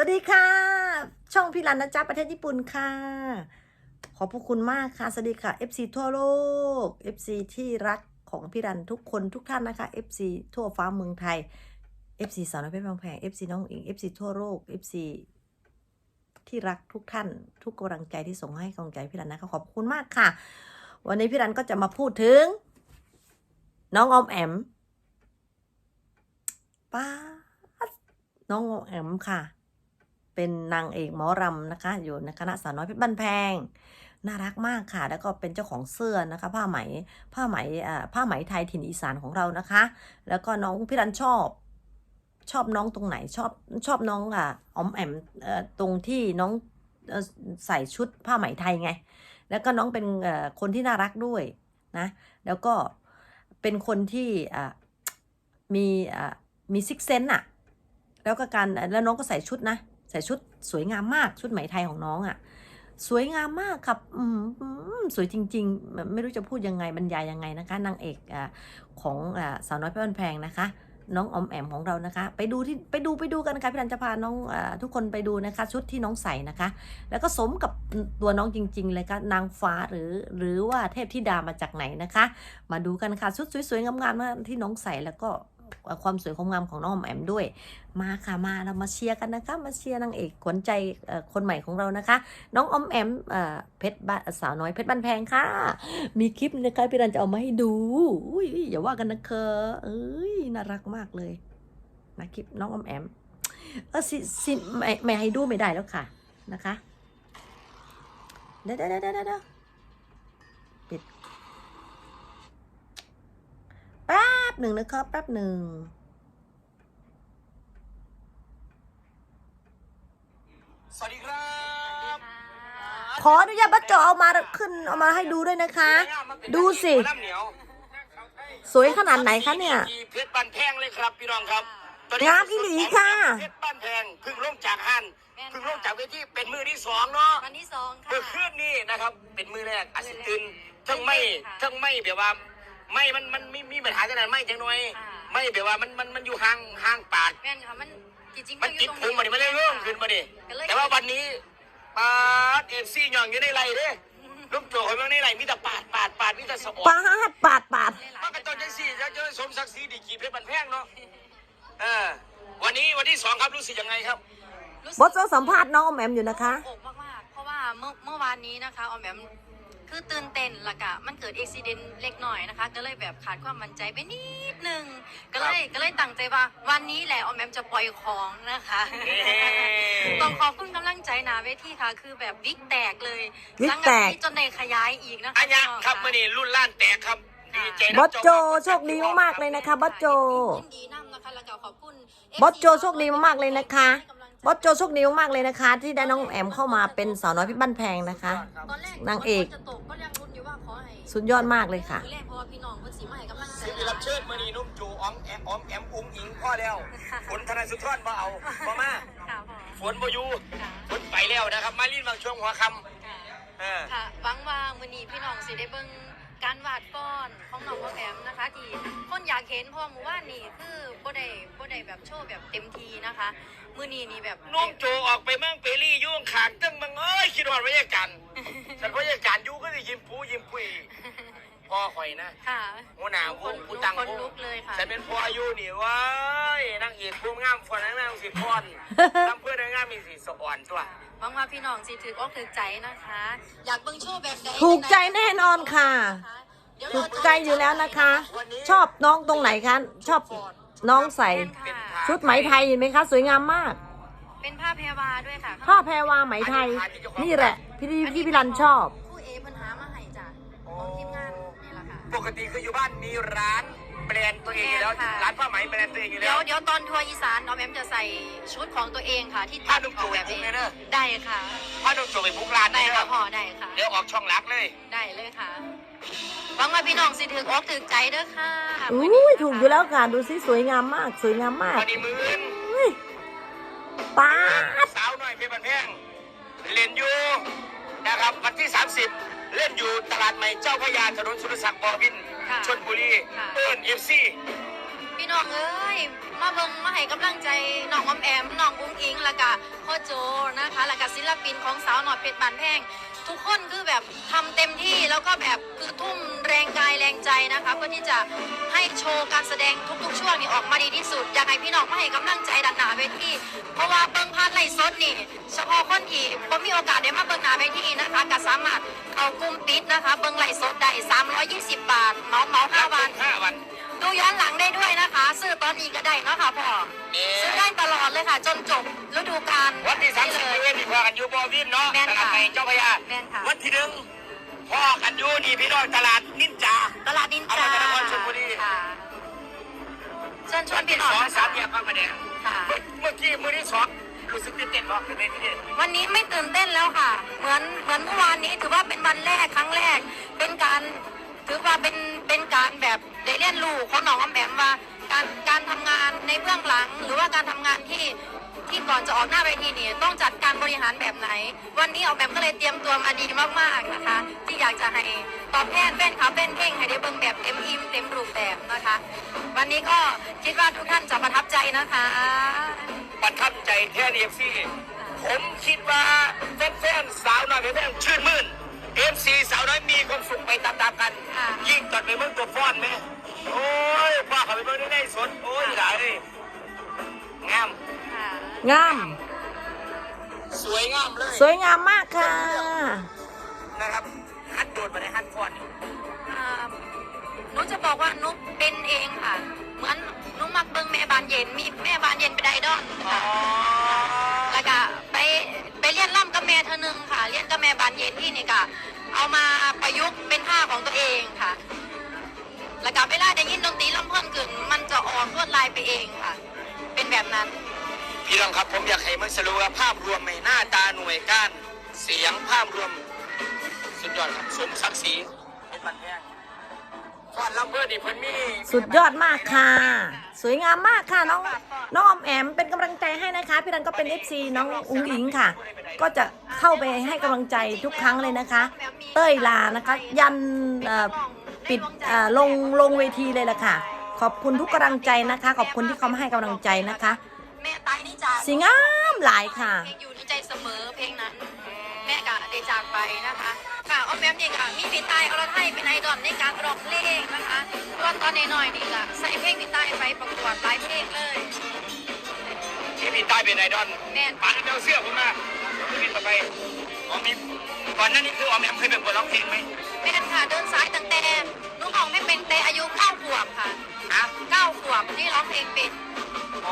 สวัสดีค่ะ ช่องพี่รันนะจ๊ะประเทศญี่ปุ่นค่ะ ขอบพระคุณมากค่ะ สวัสดีค่ะ FC ทั่วโลก FC ที่รักของพี่รันทุกคนทุกท่านนะคะ FC ทั่วฟ้าเมืองไทย FC สาวน้อยเพชรบางแพง FC น้องอิง FC ทั่วโลก FC ที่รักทุกท่านทุกกำลังใจที่ส่งให้กำลังใจพี่รันนะคะขอบคุณมากค่ะ วันนี้พี่รันก็จะมาพูดถึง น้องอมแอมป้าน้องอมแอมค่ะ เป็นนางเอกหมอรำนะคะ อยู่ในคณะสาวน้อยเพชรบ้านแพง น่ารักมากค่ะ แล้วก็เป็นเจ้าของเสื้อนะคะ ผ้าไหมผ้าไหมผ้าไหมไทยถิ่นอีสานของเรานะคะ แล้วก็น้องพี่รันชอบชอบน้องตรงไหนชอบชอบน้องอะอมแอมอตรงที่น้องอใส่ชุดผ้าไหมไทยไง แล้วก็น้องเป็นคนที่น่ารักด้วยนะ แล้วก็เป็นคนที่มีมีซิกเซนอะแล้วก็การแล้วน้องก็ใส่ชุดนะ ใส่ชุดสวยงามมากชุดไหมไทยของน้องอะ่ะ สวยงามมากครับอืมสวยจริงๆ ไม่รู้จะพูดยังไงบรรยายยังไงนะคะนางเอกอของอสาวน้อยเพื่อนแพงนะคะ น้องอมแอมของเรานะคะ ไปดูที่ไปดูไปดูกันนะคะพี่รันจะพาน้องอทุกคนไปดูนะคะ ชุดที่น้องใส่นะคะ แล้วก็สมกับตัวน้องจริง ๆ เลยค่ะนางฟ้าหรือหรือว่าเทพธิดามาจากไหนนะคะ มาดูกันค่ะชุดสวยๆงามๆที่น้องใส่แล้วก็ ความสวยความงามของน้องอมแอมด้วย มาค่ะมาเรามาเชียร์กันนะคะ มาเชียร์นางเอกขวัญใจคนใหม่ของเรานะคะ น้องอมแอมเอเพชรบ้านสาวน้อยเพชรบ้านแพงค่ะ มีคลิปนะคะพี่รันจะเอามาให้ดูอุ้ยอย่าว่ากันนะคะเอ้ยน่ารักมากเลยนะคลิปน้องอมแอมเออสิสิไม่ไม่ให้ดูไม่ได้แล้วค่ะนะคะเดี๋ยวเดี๋ยวเดี๋ยวเดี๋ยวปิดป๊บ หนึ่งนะครับแป๊บหนึ่งสวัสดีครับขออนุญาตบัจจอเอามาขึ้นเอามาให้ดูด้วยนะคะ ดูสิน้ำเหนียวสวยขนาดไหนคะเนี่ย เพชรบ้านแพงเลยครับพี่น้องครับงามอีหลีค่ะเพชรบ้านแพงเพึ่งลงจากหันเพึ่งลงจากเวทีเป็นมือที่สองเนาะวันที่สองค่ะเมื่อคืนนี้นะครับ เป็นมือแรกอาสิตินทั้งไม่ค่ะทั้งไม่แบบว่า ไม่มันมันมีมีปัญหาจังนั้นไม่จังหน่อย ค่ะ ไม่แบบว่ามันมันมันอยู่ห่างห่างปาก แม่นค่ะมันจริงๆมันอติยู่ดตรงพุงมาดิมันเลยเริ่มขึ้นมาดิก็เลยแต่ว่าวันนี้ปาดเอฟซีหย่องอยู่ในไรเด้ลูกโจคนเมืองในไรมีแต่ปาดปาดปาดมีแต่สะออปาดปาดปาดมันก็ต้นจังสี่จะจะสมศักดิ์ศรีดีกีเพชรบันแพงเนาะเออวันนี้วันที่สองครับรู้สึกยังไงครับรู้สึกบอสจะสัมภาษณ์น้องออมแอมอยู่นะคะโอกมากๆเพราะว่าเมื่อเมื่อวานนี้นะคะออมแบบ คือตื่นเต้นและกะมันเกิดอุบิเหตุเล็กหน่อยนะคะ ก็เลยแบบขาดความมั่นใจไปนิดนึง ก็เลยก็เลยตั้งใจว่า วันนี้แหละออมแอมจะปล่อยของนะคะเฮ้ต้องขอบคุณกำลังใจหนาเวทีค่ะ คือแบบวิกแตกเลยวิกแตก สังดจนได้ขยายอีกนะคะอันยังพี่น้งครับะมื่อนี้รุ่นล้านแตกครับดีใจนะบอสโจโชคดีมากๆเลยนะคะบอสโจ ยินดีนำนะคะแล้วก็ขอบคุณ บอสโจโชคดีมากๆเลยนะคะ บอสโจโชคดีมากๆเลยนะคะ ที่ได้น้องแอมเข้ามาเป็นสาวน้อยเพิบ้านแพงนะคะ ตอนแรกนางเอกฝนจะตกก็ยังรุ้นอยู่ว่าขอให้สุดยอดมากเลยค่ะมือแรกเพราะว่าพี่น้องเพิ่นสิมาให้กำลังใจสิริรับเชิญมื่อนี้นุ่มจูออมแอมออมแอมอุ้งอิงพ่อแล้วฝนธนายสุทรมาเอาพ่อมาค่ะพ่อฝนบอยู่ค่ะฝนไปแล้วนะครับ มาลีนบางช่วงหัวค่ค่ะำเออค่ะหวังว่ามื้อนี้พี่น้องสิได้เบิ่งการวาดก้อนของน้องพ่อแอมนะคะ ที่คนอยากเห็นเพราะว่าหมู่บ้านนี่คือบ่ได้บ่ได้ แบบโชว์แบบเต็มทีนะคะ มื้อนี้นี่แบบนุ่มโจออกไปเมืองเปรียุ่งขางตึ้งมึงเอ้ยคิดว่าพยาการฉันพยาการอยู่ก็จะยิ้มปูยิ้มปุยพ่อข่อยนะค่ะหัวหน้าคผู้นผู้ตั้งคนผู้ลุกเลยค่ะฉันเป็นพ่ออายุนี่เว้ยนางเอกผู้งามฝนนางนางสิพรทำเพื่อนางงามมีสีสอ่อนตัวหวังว่าพี่น้องสิถืออกถือใจนะคะ อยากเบิ่งโชว์แบบใดถูกใจแน่นอนค่ะเดี๋ยวถูเรากใจอยู่แล้วนะคะ ชอบน้องตรงไหนคะชอบ น้องใส่เป็นค่ะชุดไหมไทยเห็นไหมคะสวยงามมาก เป็นผ้าแพรวาด้วยค่ะผ้าแพรวาไหมไทย นี่แหละพี่พี่พี่รันชอบ ผู้เอปัญหามาให้จ้ะของทีมงานนี่แหละค่ะ ปกติคืออยู่บ้านมีร้าน แบรนด์ตัวเองอยู่แล้วแบรนด์ค่ะ ร้านผ้าไหมแบรนด์ตัวเองอยู่แล้เดี๋ยวว เดี๋ยวตอนทัวร์อีสานน้องแอมจะใส่ชุดของตัวเองค่ะ ที่ผ้าตัดนุ่มออกแบบโจยเองเลยเด้อได้ค่ะผ้านุ่มโจไปพุกร้านได้ได้ค่ะแล้วพ่อได้ค่ะ เดี๋ยวออกช่องรักเลยได้เลยค่ะหวังว่าพี่น้องสิถืออกถือใจเด้อค่ะอุ้ยถูกอยู่แล้วค่ะ ดูสิสวยงามมาก สวยงามมากวันนี้มืนอุ้ยป้าดสาวหน่อยเพชรบันแพงเล่นอยู่นะครับวันที่ 30 เล่นอยู่ตลาดใหม่เจ้าพระยาถนนสุรศักดิ์บอบิน ค่ะชนบุรีค่ะ เอิญเอฟซีพี่น้องเอ้ย มาเบิ่งมาให้กำลังใจน้องออมแอมน้องอุ้งอิงแล้วก็พ่อโจนะคะแล้วก็ศิลปินของสาวหน่อยเพชรบานแพงทุกคนคือแบบทำเต็มที่แล้วก็แบบคือทุ่มแรงกายแรงใจนะคะเพื่อที่จะให้โชว์การแสดงทุกๆช่วงนี่ออกมาดีที่สุดอยากให้พี่น้องมาให้กำลังใจดันหนาเวทีเพราะว่าเบิ่งพาดไล่สดนี่ เฉพาะคนที่บ่มีโอกาสได้มาเบิ่งห น้าเวทีนะคะก็สามารถเอากลุ่มปิดนะคะเบิ่งไล่สดได้320 บาทเมาเมาห้าวัน ห้าวัน ดูย้อนหลังได้ด้วยนะคะ ซื้อตอนนี้ก็ได้เนาะค่ะพ่อเอ๊ะ ซื้อได้ตลอดเลยค่ะ จนจบฤดูกาลวันที่สามได้สิบเลยเอ็ดนี่พอกันอยู่บอวินเนาะแม่นตลาดค่ะในเจ้าพระยาแม่นค่ะวันที่หนึ่งพ่อกันอยู่นี่พี่น้องตลาดนินจา ตลาดนินจาเอามาจากนครชลบุรี ค่ะเชิญชววันนพี่ที่น้องสองนะสาคะมแยกบางประแดงค่ะเมื่อเมื่อกี้มือที่สอง รู้สึกตื่นเต้นบ่ตื่นที่นี่วันนี้ไม่ตื่นเต้นแล้วค่ะ เหมือนเหมือนเมื่อวานนี้ถือว่าเป็นวันแรกครั้งแรก เป็นการถือว่าเป็นเป็นการแบบได้เรียนรู้ของน้องออมแอมว่า การการทำงานในเบื้องหลัง หรือว่าการทำงานที่ที่ก่อนจะออกหน้าเวทีนี่ต้องจัดการบริหารแบบไหน วันนี้ออกแบบก็เลยเตรียมตัวมาดีมากๆนะคะ ที่อยากจะให้ตอบแทนแฟนคลับแฟนเพลงให้ได้เบิ่งแบบเต็มอิ่มเต็มรูปแบบนะคะ วันนี้ก็คิดว่าทุกท่านจะประทับใจนะคะ ประทับใจแท้เอฟซีผมคิดว่าแฟนๆสาวน้อยแฟนๆชื่นมื่นเอฟซีสาวน้อยมีความสุขไปตามๆกันค่ะยิ่งตอนไปเมืองตัวฟ้อนไหมโอ้ยพ่อเขาไปเมืองได้ได้สดโอ้ยหลายเลยงามค่ะงาม สวยงามเลย สวยงามมากค่ะ นะครับฮัดโดดมาในฮัด เบิ่งแม่บานเย็นมีแม่บานเย็นเป็นไอดอลอ๋อค่ะแล้วก็ไปไปเรียนร่ำกับแม่เธอหนึงค่ะ เรียนกับแม่บานเย็นที่นี่ก็เอามาประยุกต์เป็นท่าของตัวเองค่ะ แล้วก็เวลาได้ยินดนตรีลำเพิ่นขึ้นมันจะออกลวดลายไปเองค่ะ เป็นแบบนั้น พี่น้องครับผมอยากให้มันสรุปว่าภาพรวมในหน้าตาหน่วยก้านเสียงภาพรวม สุดยอดครับสมศักดิ์ศรีเป็นบันแพง ฟ้อนลำเพื่อนี่เพิ่นมีสุดยอดมากค่ะ สวยงามมากค่ะน้องน้องออมแอมเป็นกำลังใจให้นะคะ พี่รันก็เป็น FC น้องอุ้งอิงค่ะ ก็จะเข้าไปให้กำลังใจทุกครั้งเลยนะคะ เต้ยลานะคะ ยันเอ่อปิดเอ่อลงลงเวทีเลยล่ะค่ะ ขอบคุณทุกกำลังใจนะคะ ขอบคุณที่เขามาให้กำลังใจนะคะ แม่ตายนี่จากสีงามหลายค่ะ เพลงอยู่ในใจเสมอเพลงนั้นแม่ กะได้จากไปนะคะค่ะออมแอมนี่กะมีพี่ตายอรไทยเป็นไอดอลในการร้องเพลงนะคะตอนตอนน้อยๆนี่กะใส่เพลงพี่ตายไปประกวดหลายเพลงเลยที่มีใต้เป็นไอดอลแม่นปานเจ้าเสื้อผมมาพี่ต่อไปอ๋อมีก่อนหน้านี้คือออมแอมเคยเป็นคนร้องเพลงไหมแม่นค่ะเดินสายตั้งแต่หนุ้งออกไม่เป็นแต่อายุเก้าขวบค่ะฮะเก้าขวบที่ร้องเพลงเป็น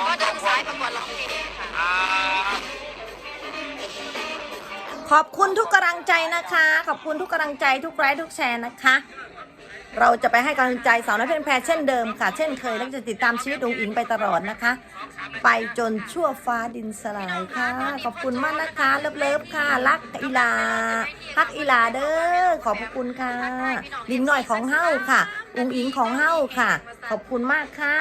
ก็เดินสายประกวดร้องเพลงค่ะอ่า ขอบคุณทุกกำลังใจนะคะ ขอบคุณทุกกำลังใจทุกไลค์ทุกแชร์นะคะ เราจะไปให้กำลังใจสาวน้อยเพลินแพรเช่นเดิมค่ะ เช่นเคยแล้วจะติดตามชีวิตองอิงไปตลอดนะคะ ไปจนชั่วฟ้าดินสลายค่ะ ขอบคุณมากนะคะเลิฟเลิฟๆค่ะ รักอีลารักอีลาเด้อขอบคุณค่ะลิงหน่อยของเฮ้าค่ะองอิงของเฮ้าค่ะ ขอบคุณมากค่ะ